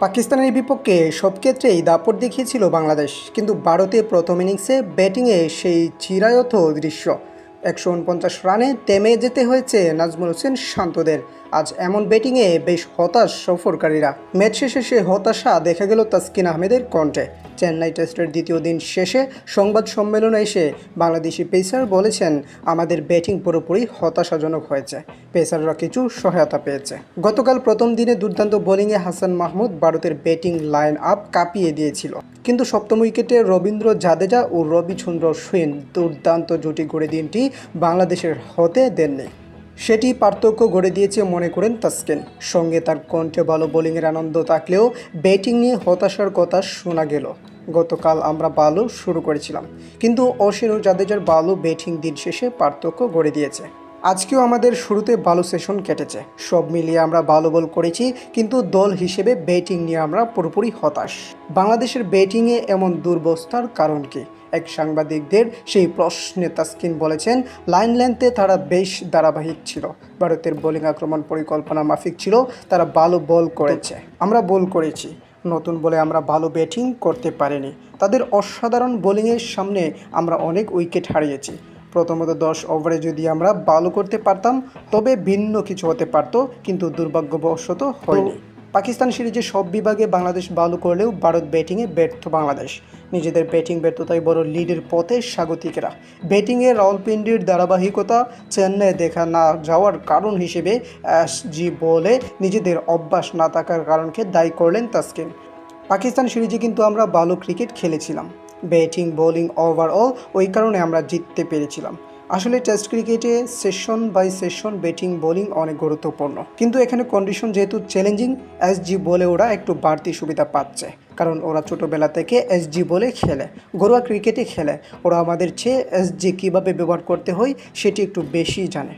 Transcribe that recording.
পাকিস্তানের বিপক্ষে সব ক্ষেত্রেই দাপট দেখিয়েছিল বাংলাদেশ, কিন্তু ভারতে প্রথম ইনিংসে ব্যাটিংয়ে সেই চিরায়ত দৃশ্য। একশো উনপঞ্চাশ রানে তেমে যেতে হয়েছে নাজমুল হোসেন শান্তদের। আজ এমন ব্যাটিংয়ে বেশ হতাশ সফরকারীরা। ম্যাচ শেষে সে হতাশা দেখা গেল তাসকিন আহমেদের কণ্ঠে। চেন্নাই টেস্টের দ্বিতীয় দিন শেষে সংবাদ সম্মেলনে এসে বাংলাদেশি পেসার বলেছেন, আমাদের ব্যাটিং পুরোপুরি হতাশাজনক হয়েছে। পেসাররা কিছু সহায়তা পেয়েছে। গতকাল প্রথম দিনে দুর্দান্ত বোলিংয়ে হাসান মাহমুদ ভারতের ব্যাটিং লাইন আপ কাঁপিয়ে দিয়েছিল। কিন্তু সপ্তম উইকেটে রবীন্দ্র জাদেজা ও রবিচন্দ্র সুইন দুর্দান্ত জুটি গড়ে দিনটি বাংলাদেশের হতে দেননি। সেটি পার্থক্য গড়ে দিয়েছে মনে করেন তাসকিন। সঙ্গে তার কণ্ঠে ভালো বোলিংয়ের আনন্দ থাকলেও ব্যাটিং নিয়ে হতাশার কথা শোনা গেল। গতকাল আমরা ভালো শুরু করেছিলাম। কিন্তু অশ্বিন ও জাদেজার ভালো ব্যাটিং দিন শেষে পার্থক্য গড়ে দিয়েছে। আজকেও আমাদের শুরুতে ভালো সেশন কেটেছে। সব মিলিয়ে আমরা ভালো বল করেছি, কিন্তু দল হিসেবে ব্যাটিং নিয়ে আমরা পুরোপুরি হতাশ। বাংলাদেশের ব্যাটিংয়ে এমন দুর্বস্থার কারণ কি? এক সাংবাদিকদের সেই প্রশ্নে তাসকিন বলেছেন লাইন লেন্থে তারা বেশ ধারাবাহিক ছিল। ভারতের বোলিং আক্রমণ পরিকল্পনা মাফিক ছিল, তারা ভালো বল করেছে। আমরা বল করেছি। নতুন বলে আমরা ভালো ব্যাটিং করতে পারিনি। তাদের অসাধারণ বোলিংয়ের সামনে আমরা অনেক উইকেট হারিয়েছি। প্রথমত দশ ওভারে যদি আমরা ভালো করতে পারতাম তবে ভিন্ন কিছু হতে পারতো কিন্তু দুর্ভাগ্যবশত হয়নি। পাকিস্তান সিরিজে সব বিভাগে বাংলাদেশ ভালো করলেও ভারত ব্যাটিংয়ে ব্যর্থ বাংলাদেশ। নিজেদের ব্যাটিং ব্যর্থতায় বড় লিডের পথে স্বাগতিকেরা। ব্যাটিংয়ে রাওয়ালপিন্ডির ধারাবাহিকতা চেন্নাইয়ে দেখা না যাওয়ার কারণ হিসেবে জি বলে নিজেদের অভ্যাস না থাকার কারণকে দায়ী করলেন তাসকিন। পাকিস্তান সিরিজে কিন্তু আমরা ভালো ক্রিকেট খেলেছিলাম। ব্যাটিং, বোলিং, ওভারঅল ওই কারণে আমরা জিততে পেরেছিলাম। আসলে টেস্ট ক্রিকেটে session by session batting, bowling অনেক গুরুত্বপূর্ণ। কিন্তু এখানে কন্ডিশন যেহেতু চ্যালেঞ্জিং এসজি বলে ওরা একটু বাড়তি সুবিধা পাচ্ছে। কারণ ওরা ছোটোবেলা থেকে এসজি বলে খেলে, ঘরোয়া ক্রিকেটে খেলে। ওরা আমাদের চেয়ে এসজি কীভাবে ব্যবহার করতে হয় সেটি একটু বেশি জানে।